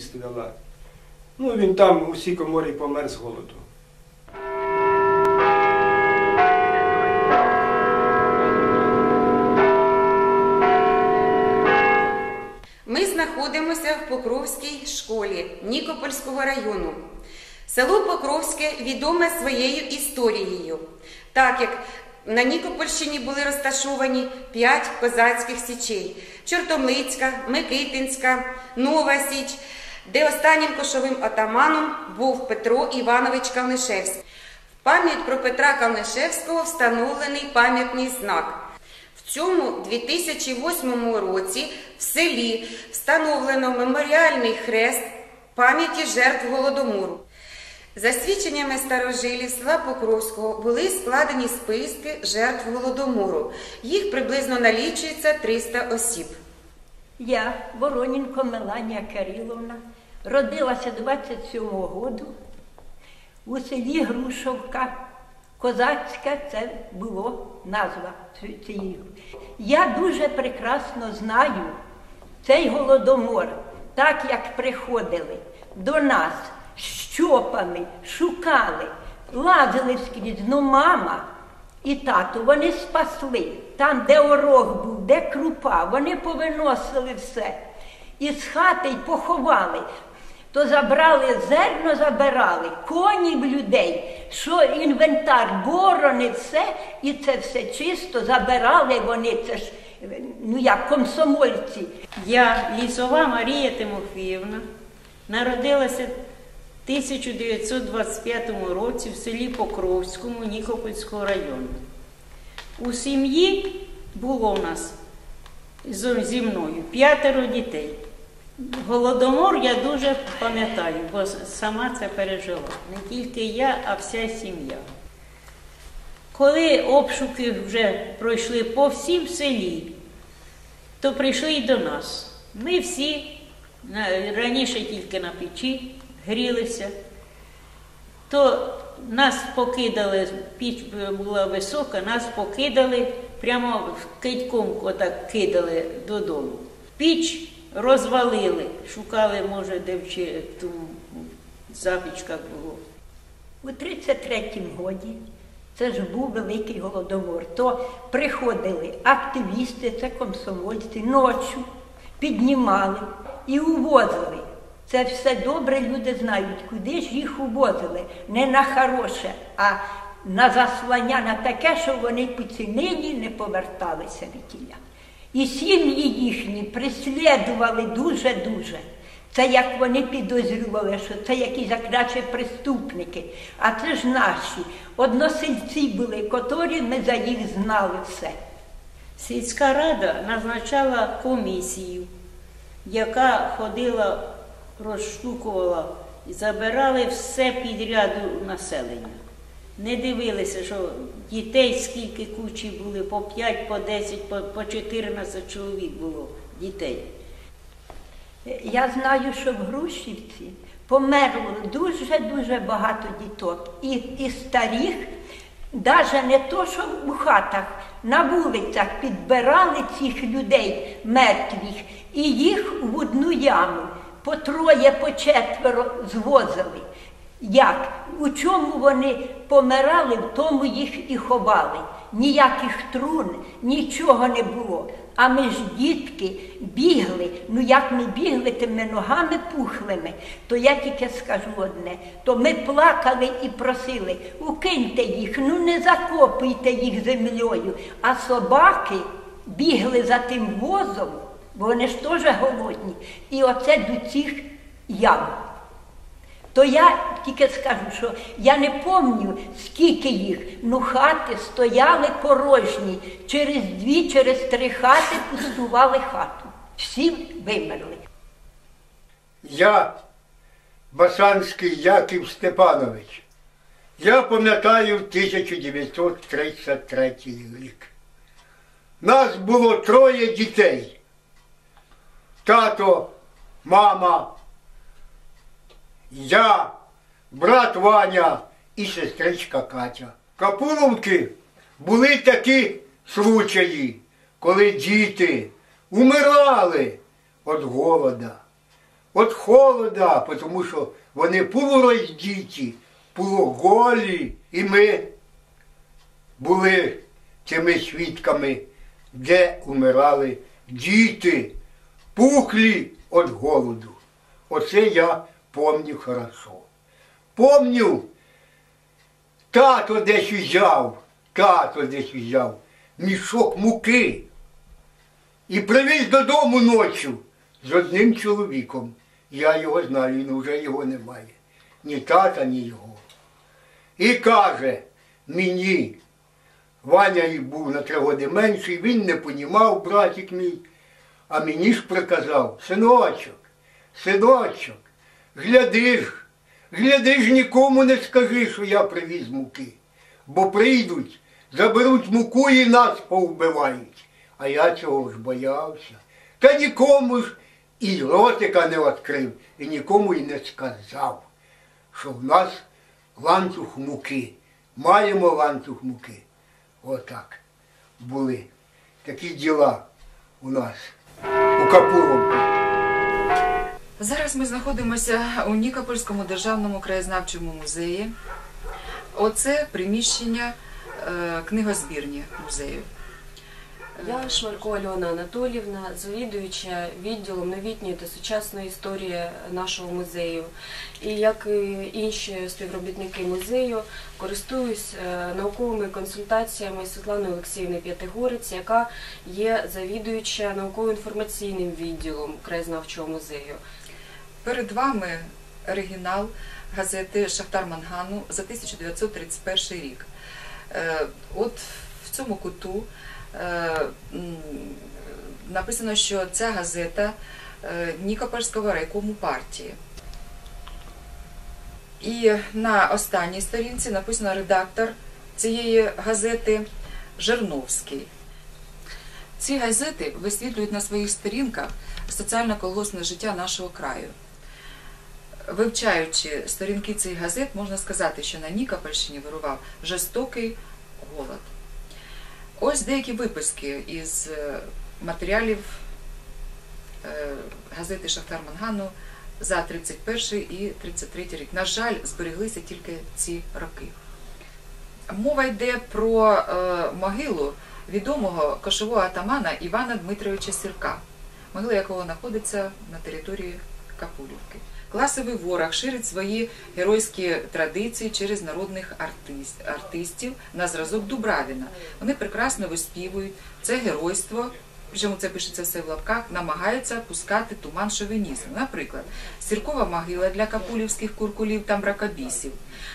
стояла. Ну, він там у сій коморі помер з голоду. Ми знаходимося в Покровській школі Нікопольського району. Село Покровське відоме своєю історією, так як на Нікопольщині були розташовані п'ять козацьких січей: Чортомлицька, Микитинська, Нова Січ, де останнім кошовим атаманом був Петро Іванович Калнишевський. В пам'ять про Петра Калнишевського встановлений пам'ятний знак. В цьому 2008 році в селі встановлено меморіальний хрест пам'яті жертв голодомору. За свідченнями старожилів села Покровського були складені списки жертв голодомору. Їх приблизно налічується 300 осіб. Я, Воронінко Меланія Кириловна, родилася 27-го году у селі Грушовка. Козацька це було назва цієї. Я дуже прекрасно знаю цей голодомор, так як приходили до нас, щопами, шукали, лазили скрізь. Ну, мама і тато вони спасли. Там, де орох був, де крупа, вони повиносили все. І з хати й поховали. То забрали зерно, забирали, коні в людей, що інвентар, борони, все, і це все чисто забирали вони, це ж ну як комсомольці. Я Лісова Марія Тимофіївна народилася в 1925 році в селі Покровському Нікопольського району. У сім'ї було в нас зі мною п'ятеро дітей. Голодомор я дуже пам'ятаю, бо сама це пережила. Не тільки я, а вся сім'я. Коли обшуки вже пройшли по всім селі, то прийшли і до нас. Ми всі раніше тільки на печі грілися, то нас покидали, піч була висока, нас покидали прямо кидьком отак кидали додому. Піч розвалили, шукали, може, де в чи- запічках було. У 33-му годі це ж був великий голодомор. То приходили активісти, це комсомольці, ночі піднімали і увозили. Це все добре люди знають, куди ж їх увозили. Не на хороше, а на заслання, на таке, що вони по цінині не поверталися від тіля. І сім'ї їхні прислідували дуже-дуже. Це як вони підозрювали, що це якісь як преступники. А це ж наші односельці були, котрі ми за їх знали все. Сільська рада назначала комісію, яка ходила, розшукувала і забирали все підряд у населення. Не дивилися, що дітей скільки кучі були, по 5, по 10, по, по 14 чоловік було дітей. Я знаю, що в Грушівці померло дуже-дуже багато діток. І, і старих, навіть не то, що в хатах, на вулицях підбирали цих людей мертвих і їх в одну яму по троє, по четверо звозили. Як? У чому вони помирали, в тому їх і ховали. Ніяких трун, нічого не було. А ми ж дітки бігли. Ну як ми бігли тими ногами пухлими, то я тільки скажу одне: то ми плакали і просили, укиньте їх, ну не закопуйте їх землею. А собаки бігли за тим возом, бо вони ж теж голодні. І оце до цих ям. То я тільки скажу, що я не пам'ятаю, скільки їх, ну хати стояли порожні. Через дві, через три хати пустували хату. Всі вимерли. Я, Басанський Яків Степанович. Я пам'ятаю 1933 рік. Нас було троє дітей. Тато, мама, я, брат Ваня і сестричка Катя. Капуловки були такі случаї, коли діти умирали від голода. От холода, тому що вони полуроздіті, полуголі, і ми були цими свідками, де умирали діти, пухлі від голоду. Оце я пам'ятаю хорошо. Помню, тато десь взяв, тато десь взяв мішок муки і привіз додому ночі з одним чоловіком. Я його знаю, він вже його немає. Ні тата, ні його. І каже мені, Ваня був на три роки менший, він не понімав, братик мій, а мені ж приказав, синочок, синочок, гляди ж, гляди ж нікому не скажи, що я привіз муки. Бо прийдуть, заберуть муку і нас повбивають. А я цього ж боявся. Та нікому ж і ротика не відкрив, і нікому і не сказав, що в нас ланцюг муки. Маємо ланцюг муки. Отак були такі діла у нас у Капуровці. Зараз ми знаходимося у Нікопольському державному краєзнавчому музеї. Оце приміщення е, книгозбірні музею. Я Шмарко Альона Анатолівна, завідуюча відділом новітньої та сучасної історії нашого музею. І як і інші співробітники музею, користуюсь е, науковими консультаціями Світлани Олексіївни П'ятигорець, яка є завідуюча науково-інформаційним відділом краєзнавчого музею. Перед вами оригінал газети Шахтар Мангану за 1931 рік. Е, От в цьому куту написано, що ця газета е, Нікопольського райкому партії. І на останній сторінці написано редактор цієї газети Жерновський. Ці газети висвітлюють на своїх сторінках соціально-колгоспне життя нашого краю. Вивчаючи сторінки цих газет, можна сказати, що на Нікопольщині вирував жорстокий голод. Ось деякі виписки із е, матеріалів е, газети Шахтар Мангану за 31 і 33 рік. На жаль, збереглися тільки ці роки. Мова йде про е, могилу відомого кошового атамана Івана Дмитровича Сірка, могила якого знаходиться на території Капулівки. Класовий ворог ширить свої геройські традиції через народних артист, артистів на зразок Дубравіна. Вони прекрасно виспівують це геройство. Причому це пишеться все в лапках, намагаються пускати туман шовінізму. Наприклад, сіркова могила для капулівських куркулів та мракобісів.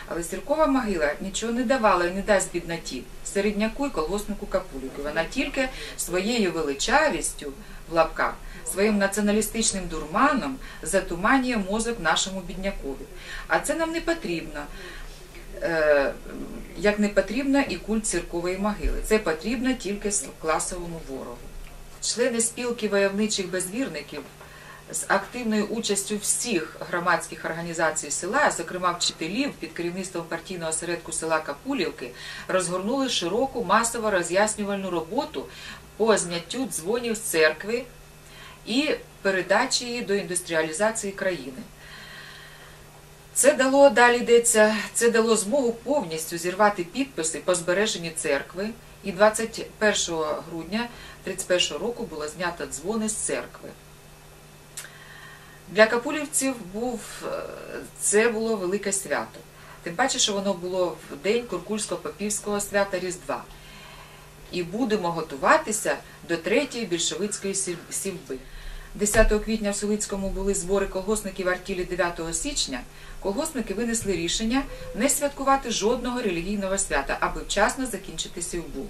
Але сіркова могила нічого не давала і не дасть бідноті середняку і колгоспнику Капулівки. Вона тільки своєю величавістю в лапках, своїм націоналістичним дурманом затуманює мозок нашому біднякові. А це нам не потрібно. Е, Як не потрібно і культ церкової могили. Це потрібно тільки класовому ворогу. Члени спілки войовничих безвірників з активною участю всіх громадських організацій села, зокрема вчителів під керівництвом партійного осередку села Капулівки, розгорнули широку масово роз'яснювальну роботу по зняттю дзвонів з церкви і передачі її до індустріалізації країни. Це дало далі йдеться, це дало змогу повністю зірвати підписи по збереженню церкви. І 21 грудня 31 року було знято дзвони з церкви. Для капулівців був, це було велике свято. Тим паче, що воно було в день Куркульського-Попівського свята Різдва. І будемо готуватися до третьої більшовицької сільби. 10 квітня в Солицькому були збори колгоспників артілі 9 січня. Колгоспники винесли рішення не святкувати жодного релігійного свята, аби вчасно закінчити сільбу.